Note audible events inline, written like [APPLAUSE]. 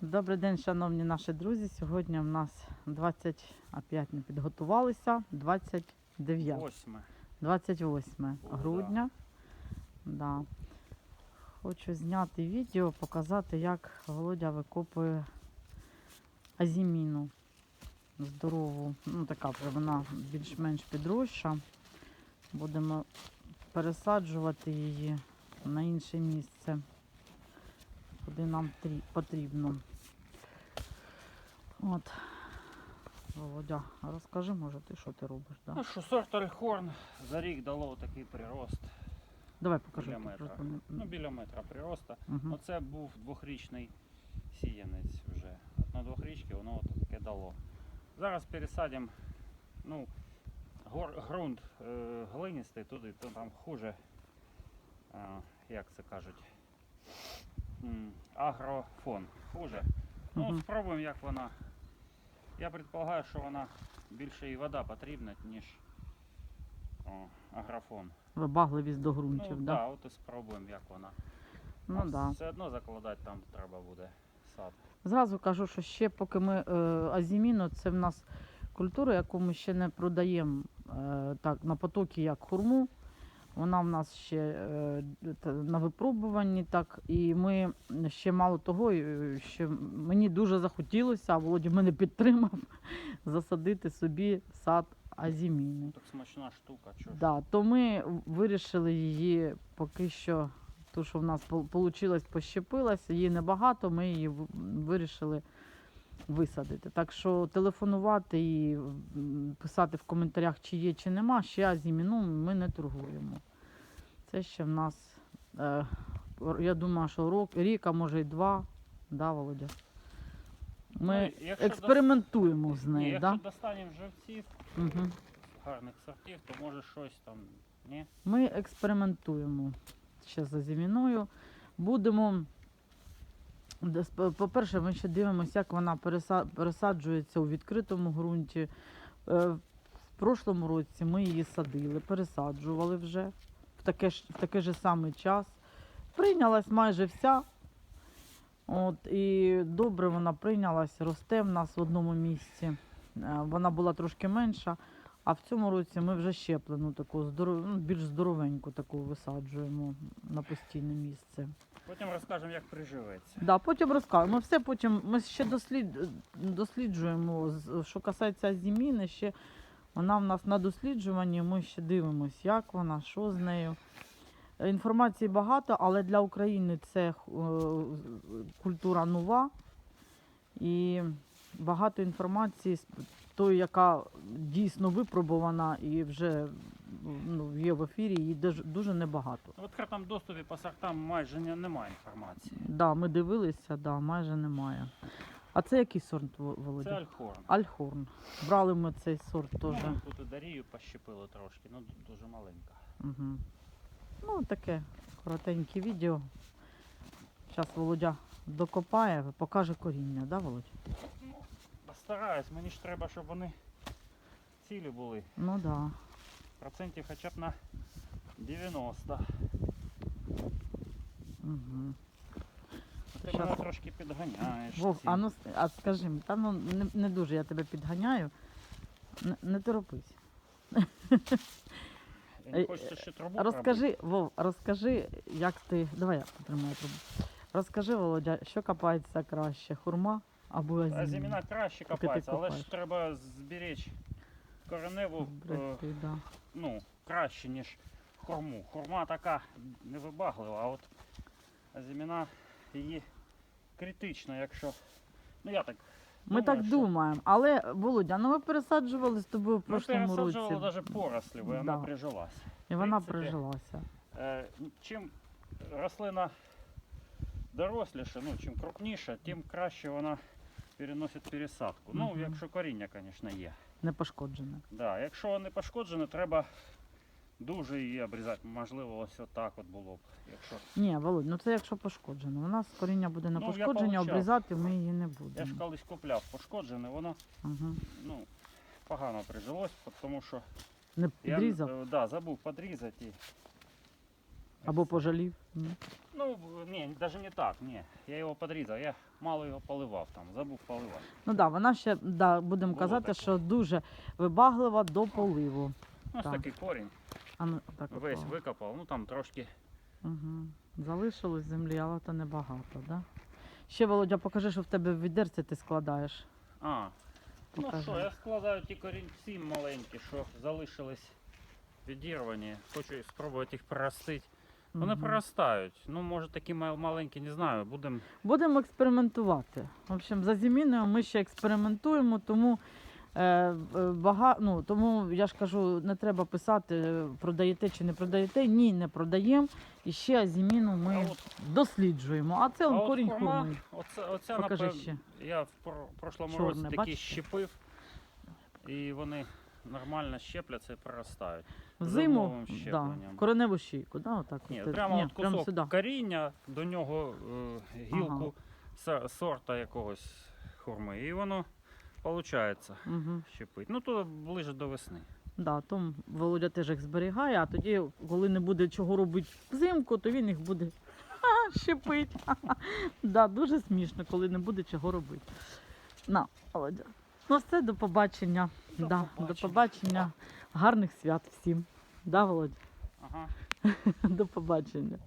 Добрий день, шановні наші друзі. Сьогодні в нас 20, опять не підготувалися, 29, Восьме. 28 О, грудня. Да. Хочу зняти відео, показати, як Володя викопує азіміну здорову. Ну, така вже вона більш-менш підросша. Будемо пересаджувати її на інше місце, куди нам потрібно. От. Володя, розкажи, може, ти що ти робиш? Да? Ну що, сорт Альхорн за рік дало такий прирост. Давай покажи. біля метра. просто Ну, біля метра прироста. Мгм. Оце був двохрічний сіянець вже. От на двохрічки воно от таке дало. Зараз пересадимо, ну, гор, ґрунт е, глиністий, туди то там хуже, е, як це кажуть, агрофон хуже. Ну, Мгм. спробуємо, як вона. Я предполагаю, що вона більше і вода потрібна, ніж о, агрофон. Вибагливість до Ну, ґрунтів, так, да? да, от і спробуємо, як вона. Ну, А да. Все одно закладати там треба буде сад. Зразу кажу, що ще поки ми е, азіміну, це в нас культура, яку ми ще не продаємо е, так, на потокі як хурму. Вона в нас ще е, на випробуванні, так, і ми ще мало того, е, ще мені дуже захотілося, а Володя мене підтримав [LAUGHS] засадити собі сад азіміни. Так смачна штука, чого. Да, то ми вирішили її поки що, ту, що в нас вийшло, пощепилася, її небагато, ми її вирішили висадити. Так що телефонувати і писати в коментарях, чи є, чи нема, ще азіміну ми не торгуємо. Це ще в нас, е, я думаю, що рок, рік, а може й два, да, Володя? Ми Ну, експериментуємо дос- з нею, якщо да? достанемо живців, Угу. гарних сортів, то може щось там. Ні? Ми експериментуємо ще за зиміною. Будемо. По-перше, ми ще дивимося, як вона пересаджується у відкритому ґрунті. Е, В прошлому році ми її садили, пересаджували вже в таке ж, в такий же самий час. Прийнялась майже вся. От, і добре вона прийнялась, росте в нас в одному місці. Е, Вона була трошки менша. А в цьому році ми вже щеплену таку здоров... ну, більш здоровеньку таку висаджуємо на постійне місце. Потім розкажемо, як приживеться. Да, потім розкажемо. Ми все потім ми ще дослід... досліджуємо, що касається зіміни, ще вона в нас на досліджуванні. Ми ще дивимося, як вона, що з нею. Інформації багато, але для України це е, культура нова. І багато інформації, тої, яка дійсно випробувана і вже ну, є в ефірі, її дуже, дуже небагато. В відкритому доступі по сортам майже немає інформації. Да, ми дивилися, да, майже немає. А це який сорт, Володя? Це Альхорн. Альхорн. Брали ми цей сорт теж. Ну, тут Дарію пощепили трошки, ну дуже маленька. Угу. Ну, таке коротеньке відео. Зараз Володя докопає, покаже коріння, да, Володя? Ну, постараюсь, мені ж треба, щоб вони цілі були. Ну да. Процентів хоча б на 90. Угу. Ти Щас. мене трошки підганяєш. Вов, а ну а скажи мені, та ну не, не дуже я тебе підганяю. Не, не торопись. Не хочеться ще [LAUGHS] трубу пробити. Розкажи, Вов, розкажи, як ти. Давай я потримаю трубу. Розкажи, Володя, що копається краще, хурма або А азіміна? зіміна краще Поки ти копається, але копаєш. ж треба зберечь кореневу, е, ну, краще, ніж хурму. Хурма така невибаглива, а от зіміна її критична, якщо. Ну я так. Ми думаю, так що думаємо, але Володя, ну ми пересаджували з тобою в Ми прошлому році. пересаджували навіть порослі, бо Да. вона прижилась. І вона принципі, прижилася. Е, чим рослина доросліша, ну, чим крупніша, тим краще вона переносить пересадку. Ну, якщо коріння, звісно, є. Не пошкоджене. Да, якщо не пошкоджене, треба дуже її обрізати. Можливо, ось отак от було б. Якщо... Ні, Володь, ну це якщо пошкоджено. У нас коріння буде на Ну, я пошкодження, получав. обрізати ми її не будемо. Я ж колись купляв пошкоджене, воно Угу. ну, погано прижилось, тому що Не я підрізав. е, да, забув подрізати. І Або пожалів. Ну, ні, навіть не так, ні. Я його подрізав, я мало його поливав там, забув поливати. Ну так, да, вона ще, да, будемо Було казати, таке. що дуже вибаглива до поливу. Ось Так. такий корінь, А ну, так весь от, викопав, ну там трошки. Угу. Залишилось землі, але то небагато, да? Ще, Володя, покажи, що в тебе в відерці ти складаєш. А, ну що, я складаю ті корінці маленькі, що залишились відірвані. Хочу спробувати їх проростити. Вони проростають. Ну, може такі маленькі, не знаю, будемо. Будемо експериментувати. В общем, за зіміною ми ще експериментуємо, тому, е, бага... ну, тому я ж кажу, не треба писати, е, продаєте чи не продаєте. Ні, не продаємо. І ще зіміну А ми от, досліджуємо. А це а он корінь хурми. оце, оця, Покажи напев- ще. Я в прошлому Чорне, році такі бачите? щепив, і вони нормально щепляться і проростають. Взиму зимовим да, в кореневу шийку. Да, отак Ні, от. прямо Ні, от прямо кусок сюди. коріння, до нього е, гілку са- сорта якогось хурми. І воно виходить Угу. щепить. Ну то ближе до весни. Да, то Володя теж їх зберігає, а тоді, коли не буде чого робити взимку, то він їх буде [LAUGHS] щепить. [LAUGHS] да, дуже смішно, коли не буде чого робити. На, Володя. Ну все, до побачення. До да, побачення. До побачення. Гарних свят всім. Да, Володь? Ага. [LAUGHS] До побачення.